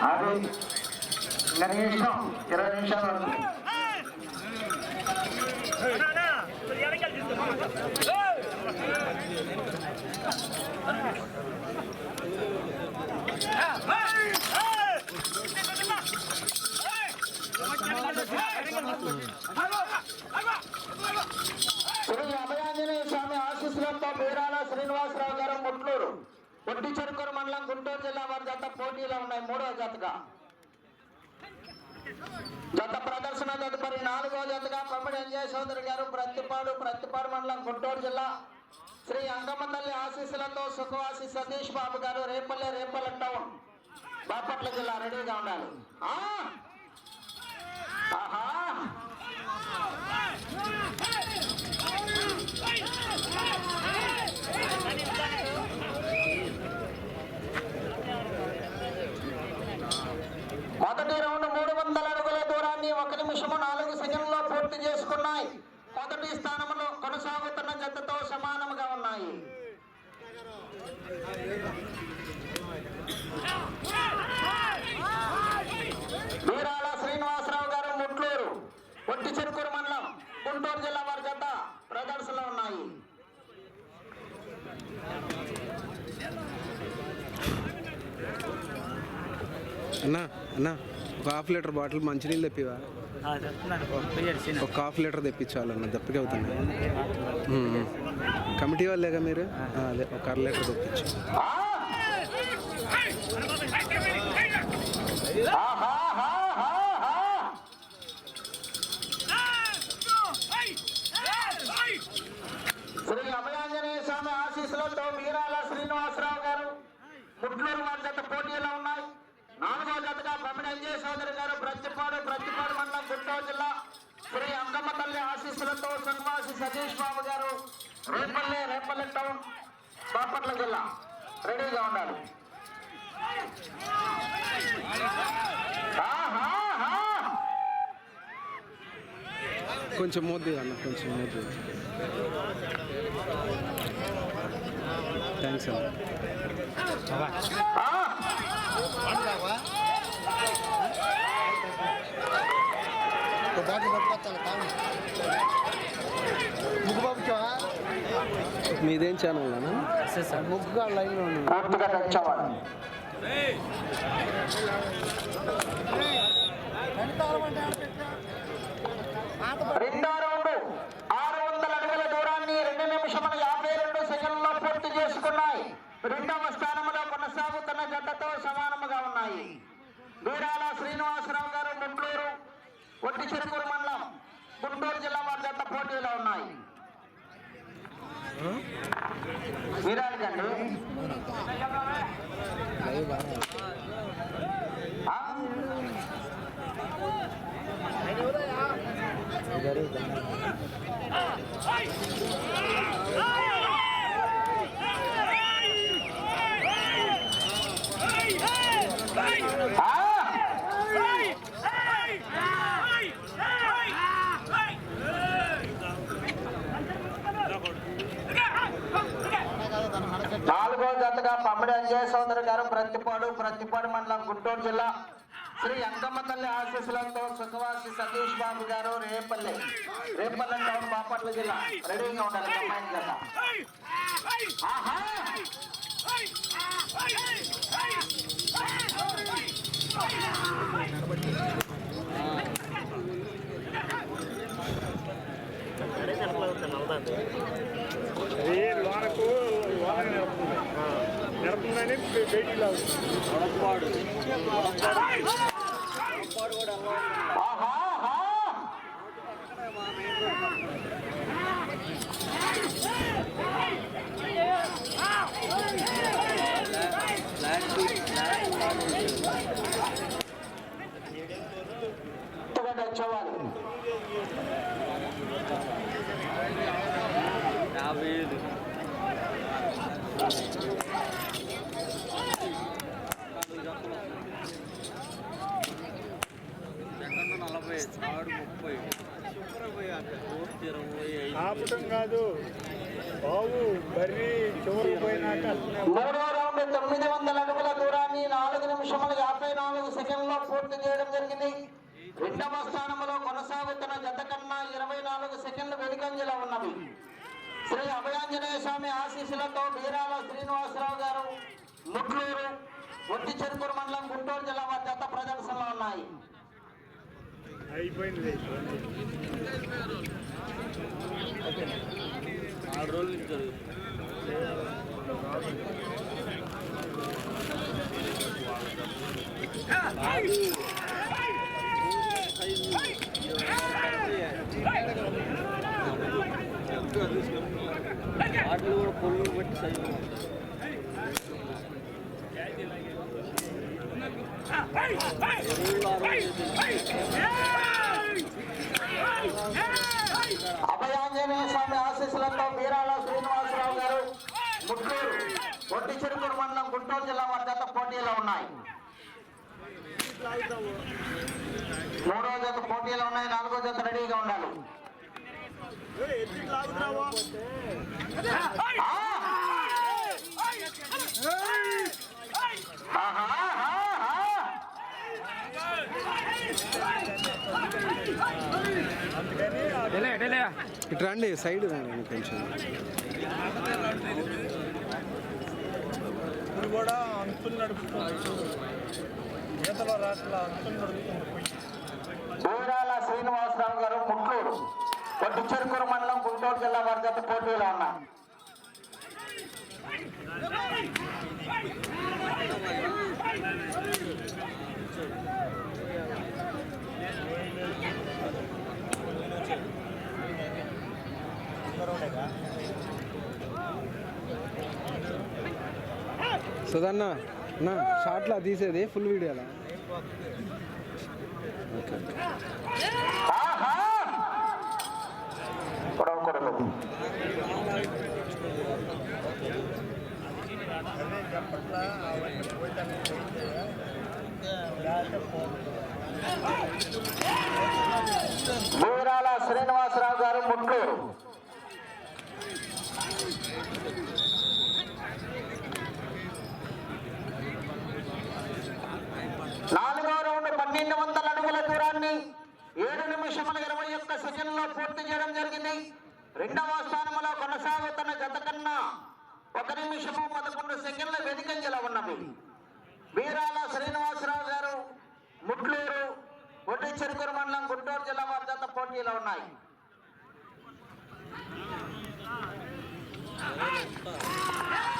అది కనీసం ఇరవై నిమిషాల వరకు శ్రీ అభయాంజనేయ స్వామి ఆశీస్సులతో బీరాల శ్రీనివాసరావు గారు ముట్లూరు. ఒట్టి చెరుకూరు మండలం గుంటూరు జిల్లా వారి జత పోటీలో ఉన్నాయి. మూడవ జతగా. జత ప్రదర్శన తదుపరి నాలుగో జతగా పమ్మిడి ఎంజయ్ సోదరి గారు ప్రత్తిపాడు ప్రత్తిపాడు మండలం గుంటూరు జిల్లా శ్రీ అంగమ్మ తల్లి ఆశీస్సులతో సుఖవాసి సతీష్ బాబు గారు రేపల్లె రేపల్లె టౌన్. బాపట్ల జిల్లా రెడీగా ఉండాలి ఆ! ఆహా మొదటి రౌండ్ మూడు వందల అడుగుల దూరాన్ని ఒక నిమిషము నాలుగు సెకండ్లో పూర్తి చేసుకున్నాయి మొదటి స్థానంలో కొనసాగుతున్న జతతో సమానముగా ఉన్నాయి. వీరాల శ్రీనివాసరావు గారు ముట్లూరు ఒట్టి చెరుకూరు మండలం గుంటూరు జిల్లా వారి జత ప్రదర్శనలో ఉన్నాయి. అన్నా అన్నా ఒక హాఫ్ లీటర్ బాటిల్ మంచినీళ్ళు తెప్పివా? ఒక హాఫ్ లీటర్ తెప్పించాలన్న దప్పిక అవుతుంది. కమిటీ వాళ్ళేగా మీరు? ఆ, అదే ఒక అర లీటర్ తెప్పించు! శ్రీ అభయాంజనేయ స్వామి ఆశీస్సులతో వీరాల శ్రీనివాసరావు గారు ముట్లూరు వారి జత పోటీలో ఉన్నాయి. నాలుగో జతగా బొమ్మిడి అంజయ్ సోదరి గారు ప్రతిపాడు ప్రతిపాడు మండలం గుంటూరు జిల్లా శ్రీ అంకమ్మ తల్లి ఆశీస్సులతో శ్రీనివాసి సతీష్ బాబు గారు రేపల్లె రేపల్లె టౌన్ బాపట్ల జిల్లా. రెడీగా ఉండాలి! కొంచెం మోద్ది అన్న కొంచెం మోద్ది థ్యాంక్స్ అన్న. ఆ! బాటిల్ పట్టుకొచ్చాలి మీదేం ఛానల్ అన్న ముగ్గుగా లైన్లో రెండో రౌండ్ ఆరు వందల అడుగుల దూరాన్ని రెండు నిమిషముల యాభై రెండు సెకండ్లో పూర్తి చేసుకున్నాయి. రెండవ స్థానంలో కొనసాగుతున్న జట్టుతో సమానముగా ఉన్నాయి. వీరాల శ్రీనివాసరావు గారు గుంటూరు ఒట్టి చెరుకూరు మండలం గుంటూరు జిల్లా వారి జట్ట పోటీలో ఉన్నాయి. விரால் கண்டு ஆ. పమ్మిడి అంజయ్ సోదరు గారు ప్రతిపాడు ప్రతిపాడు మండలం గుంటూరు జిల్లా శ్రీ అంకమ్మ తల్లి ఆశీస్సులతో సుఖవాసి సతీష్ బాబు గారు రేపల్లి రేపల్లి టౌన్ బాపట్ల జిల్లా. రెడీగా ఉండాలి అమ్మాయి జత ఆహా! అది లోనకు లోన నడుపుతుంది నడుపుతుందని బయటికి లాగుతుంది ఆహా ఆహా. కొత్తగా తెచ్చేవాళ్ళు యాభై ఐదు సెకండ్ నలభై థర్డ్ ముప్పై ఫోర్త్ ఇరవై ఐదు ఆపటం కాదు బావు బర్రీ చివరికి పోయినాక అట్లనే మూడో రౌండ్ తొమ్మిది వందల అడుగుల దూరాన్ని నాలుగు నిమిషముల యాభై నాలుగు సెకండ్లో పూర్తి చేయడం జరిగింది. రెండవ స్థానంలో కొనసాగుతున్న జత కన్నా ఇరవై నాలుగు సెకండ్లు వెనుకంజలో ఉన్నవి. శ్రీ అభయాంజనేయ స్వామి ఆశీస్సులతో బీరాల శ్రీనివాసరావు గారు ముట్లూరు ఒట్టి చెరుకూరు మండలం గుంటూరు జిల్లా వారి జత ప్రదర్శనలో ఉన్నాయి. అయిపోయింది. ఆరు రోజుల వాటిలో కూడా పొల్లు బట్టి సైజు ఒట్టి చెరుకూరు మండలం గుంటూరు జిల్లా వారి జత పోటీలో ఉన్నాయి మూడో జత పోటీలో ఉన్నాయి నాలుగో జత రెడీగా ఉండాలి ఆ! ఆహా, ఆహా, ఆహా. ఇటు రండి సైడ్ కొంచెం ఇప్పుడు కూడా అంతులు నడుపుతున్నాడు ఈతలో రాట్ల అంతులు నడుపుతున్నాడు శ్రీనివాసరావు గారు ముట్లూరు కొట్టి చెరుకూరు మండలం గుంటూరు జిల్లా వారి జత పోటీలో ఉన్నారు. సుధన్న నా షార్ట్లో తీసేది ఫుల్ వీడియోలా? ఓకే బూరాల శ్రీనివాసరావు గారు ముట్లూరు నాలుగో రౌండ్ పన్నెండు వందల అడుగుల దూరాన్ని ఏడు నిమిషముల ఇరవై సెషన్లో పూర్తి చేయడం జరిగింది. రెండవ స్థానంలో కొనసాగుతున్న జత కన్నా ఒక నిమిషము పదకొండు సెకండ్ల వెనుకంజల ఉన్నవి వీరాల శ్రీనివాసరావు గారు ముట్లూరు ఒడ్డి చెరుకూరు మండలం గుంటూరు జిల్లా వారి జత పోటీలో ఉన్నాయి. ఆహా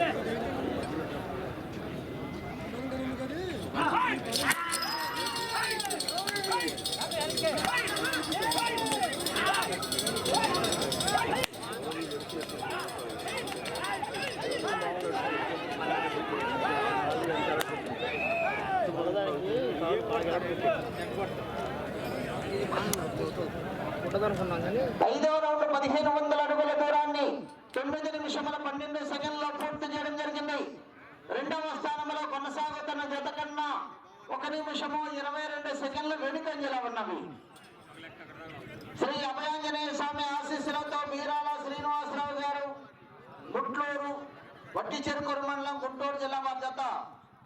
Yeah. ముప్పై రెండు సెకండ్లు వెనుకంజల ఉన్నవి. శ్రీ అభయాంజనేయ స్వామి ఆశీస్సులతో మీరాల శ్రీనివాసరావు గారు గుంటూరు వట్టి చెరుకూరు మండలం గుంటూరు జిల్లా వారి జత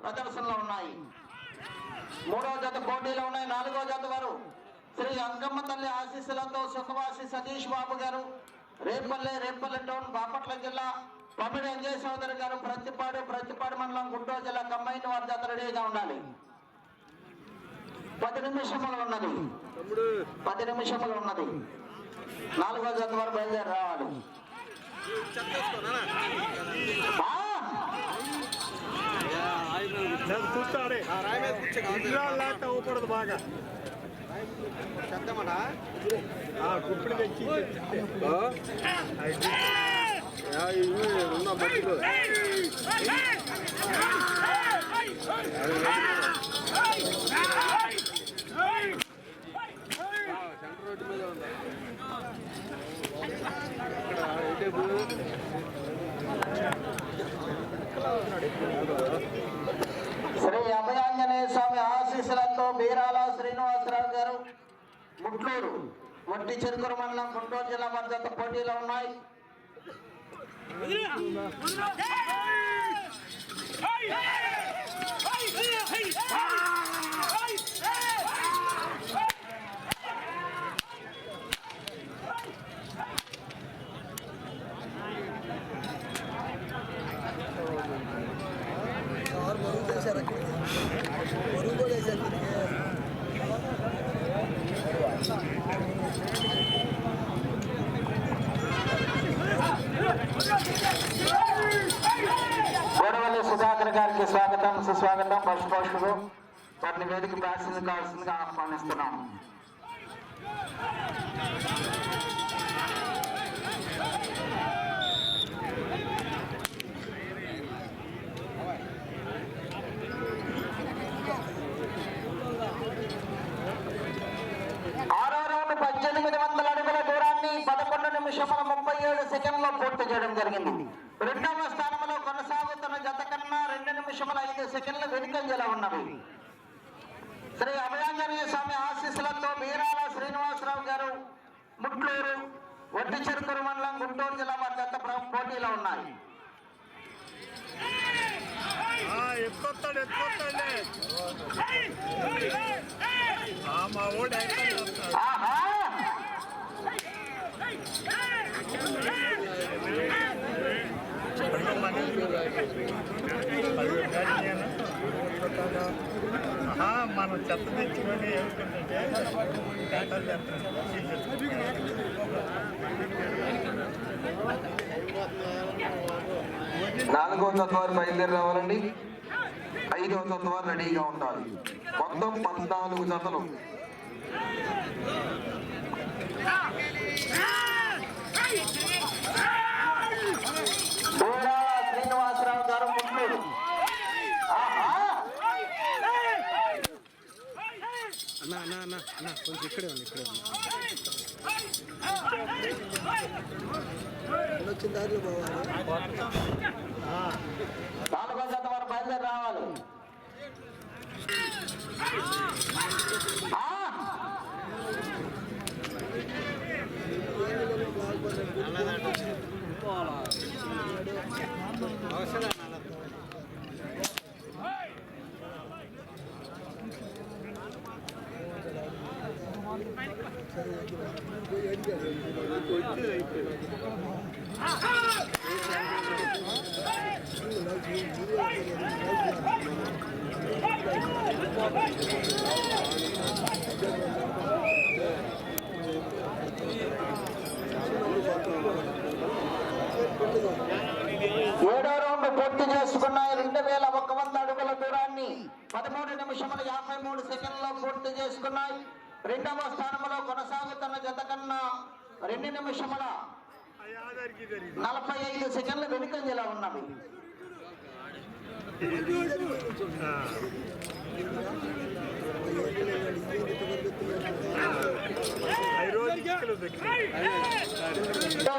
ప్రదర్శనలో ఉన్నాయి. మూడవ జత పోటీలో ఉన్నాయి నాలుగో జత వారు. శ్రీ అంగమ్మ తల్లి ఆశీస్సులతో సుఖవాసి సతీష్ బాబు గారు రేపల్లె రేపల్లె టౌన్ బాపట్ల జిల్లా పమిడి అంజయ్ సోదరి గారు ప్రతిపాడు ప్రతిపాడు మండలం గుంటూరు జిల్లా కంబైన్ వారి జత రెడీగా ఉండాలి. పది నిమిషములు ఉన్నది. పది నిమిషములు ఉన్నది. నాలుగో జత వరకు బయలుదేరి రావాలి. లేక ఊపడదు బాగా. ఆ, కుప్పుడు తెచ్చి శ్రీ అభయాంజనేయ స్వామి ఆశీస్సులతో బీరాల శ్రీనివాసరావు గారు ముట్లూరు వట్టి చెరుకురు మండలం గుంటూరు జిల్లా మధ్య పోటీలో ఉన్నాయి. గోడవల్లి సుధాకర్ గారికి స్వాగతం సుస్వాగతం పశుపోషకులు వారిని వేదిక ప్రార్థన కావాల్సిందిగా ఆహ్వానిస్తున్నాం. ఆరో రౌండ్ పద్దెనిమిది వందల అడుగుల దూరాన్ని పదకొండు నిమిషముల ముప్పై ఏడు సెకండ్లో పూర్తి చేయడం జరిగింది. రెండవ స్థానంలో కొనసాగుతున్న జత కన్నా రెండు నిమిషముల ఐదు సెకండ్లు వెనుకంజలో ఉన్నవి శ్రీ అభయాంజనేయ స్వామి ఆశీస్సులతో బీరాల శ్రీనివాసరావు గారు ముట్లూరు వడ్డి చెరుకురు మండలం గుంటూరు జిల్లా ప్ర- పోటీలో ఉన్నాయి ఎత్తుకొస్తాడు మా అయితే మనం చెత్త తెచ్చుకొని ఏమిటంటే నాలుగో జత బయలుదేరి రావాలండి. ఐదవ జత రెడీగా ఉండాలి. మొత్తం పద్నాలుగు జతలు దూరాల శ్రీనివాసరావు గారు ముట్లూరు ఆహా! అన్న అన్న అన్న అన్న కొంచెం ఇక్కడే ఉంది ఇక్కడే ఉంది వచ్చిన దారిలో పోవాలి. నాలుగో జత వారు బయలుదేరి రావాలి. పదమూడు నిమిషముల యాభై మూడు సెకండ్లో పూర్తి చేసుకున్నాయి. రెండవ స్థానంలో కొనసాగుతున్న జత కన్నా రెండు నిమిషముల నలభై ఐదు సెకండ్లు వెనుకంజలో ఉన్నవి.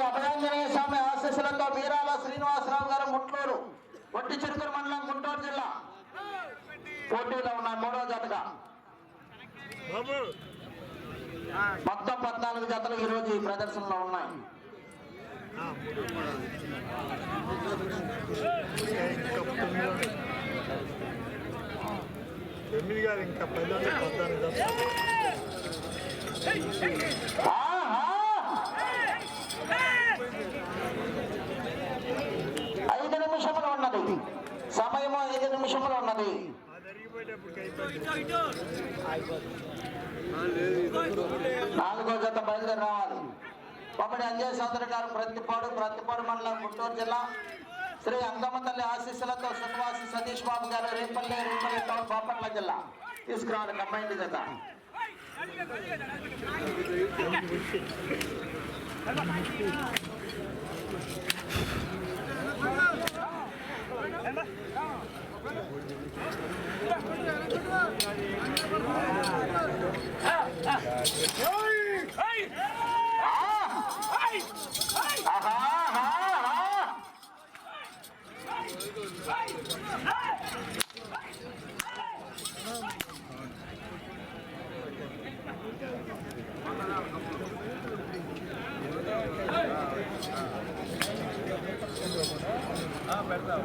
అభయాంజనేయ స్వామి ఆశీస్సులతో వీరాల శ్రీనివాసరావు గారు ముట్లూరు వట్టి చిరుకూరు మండలం గుంటూరు జిల్లా. పోటీలో ఉన్నాయి మూడో జతగా మొత్తం పద్నాలుగు జతలు ఈ రోజు ఈ ప్రదర్శనలో ఉన్నాయి. ఇంకా పది పద్నాలుగు! ఐదు నిమిషములు ఉన్నది. సమయము ఐదు నిమిషములు ఉన్నది. నాలుగో జత బయలుదేరి రావాలి అంజయ్ సోదరి గారు ప్రతిపాడు ప్రతిపాడు మండలం గుంటూరు జిల్లా శ్రీ అంగమ్మ తల్లి ఆశీస్సులతో సుఖవాసి సతీష్ బాబు గారు రేపల్లి రేపల్లె టౌన్ బాపట్ల జిల్లా తీసుకురావాలి కంబైండ్ జత. ఆహా, ఆహా, పెడతా.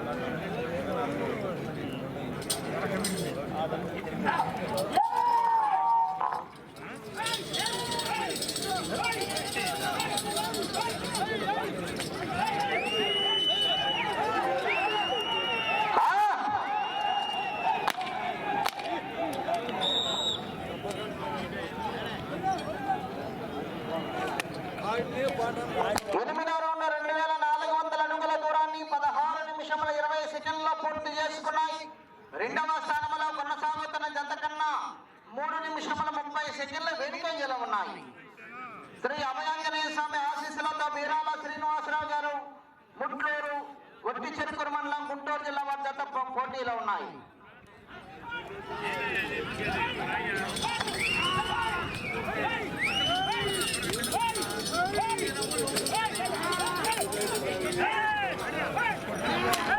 Ah, నిమిషముల ముప్పై ఉన్నాయి. శ్రీ అభయాంజనేయ స్వామి ఆశీస్సులతో బీరాల శ్రీనివాసరావు గారు ముట్లూరు ఒట్టి చెరుకురు మండలం గుంటూరు జిల్లా వద్ద పోటీలో ఉన్నాయి.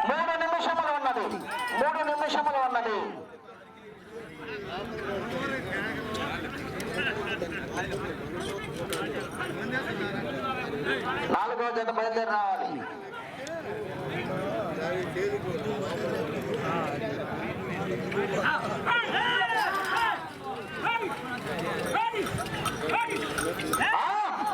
మూడు నిమిషములు ఉన్నది. మూడు నిమిషములు ఉన్నది. నాలుగో జత బయలుదేరి రావాలి ఆ!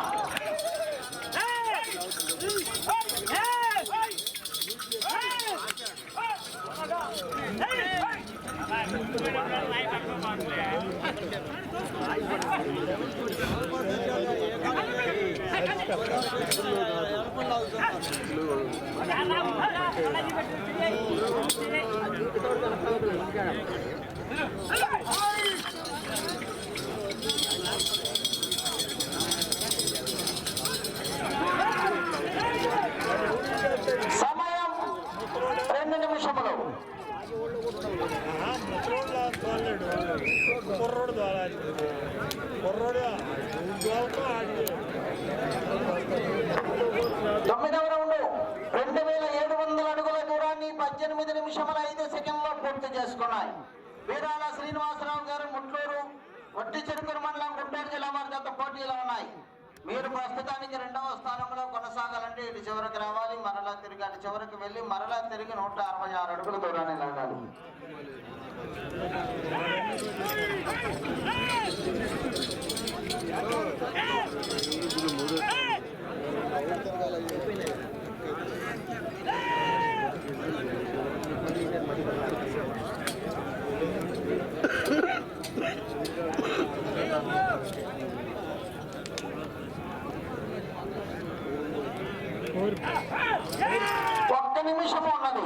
Hello! వట్టి చెరుకురు మండలం గుంటూరు జిల్లా వారి పోటీలో ఉన్నాయి మీరు ప్రస్తుతానికి రెండవ స్థానంలో కొనసాగాలంటే ఇటు చివరికి రావాలి మరలా తిరిగి అటు చివరికి వెళ్ళి మరలా తిరిగి నూట అరవై ఆరు అడుగుల దూరాన్ని లాగాలి ఒక్క నిమిషం ఉన్నది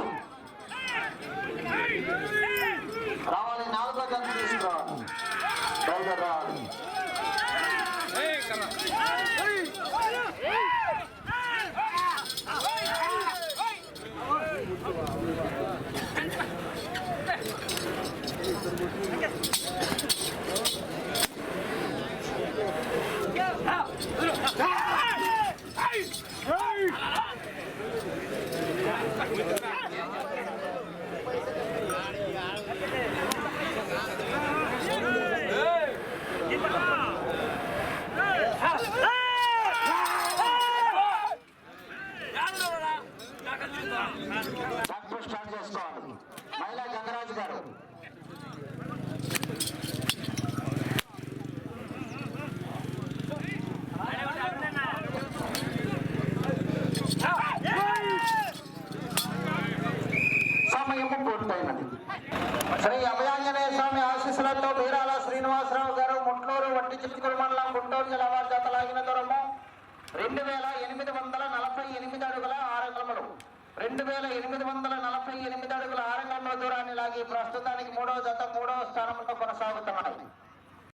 రావాలి నాలుగో జత తీసుకురావాలి బయలుదేరి రావాలి డాక్టర్ స్టార్ట్ చేసుకోవాలి మహిళా గంగరాజు గారు సమయము పూర్తయినది శ్రీ అభయాంజనేయ స్వామి ఆశీస్సులతో బీరాల శ్రీనివాసరావు గారు ముట్లూరు వట్టి చిత్తూరు మండలం గుంటూరు జిల్లా వారి జత లాగిన దూరము రెండు రెండు వేల ఎనిమిది వందల నలభై ఎనిమిది అడుగుల రెండు వేల ఎనిమిది వందల నలభై ఎనిమిది అడుగుల ఆరంగంలో దూరాన్ని లాగి ప్రస్తుతానికి మూడవ జత మూడవ స్థానంలో కొనసాగుతున్నాయి.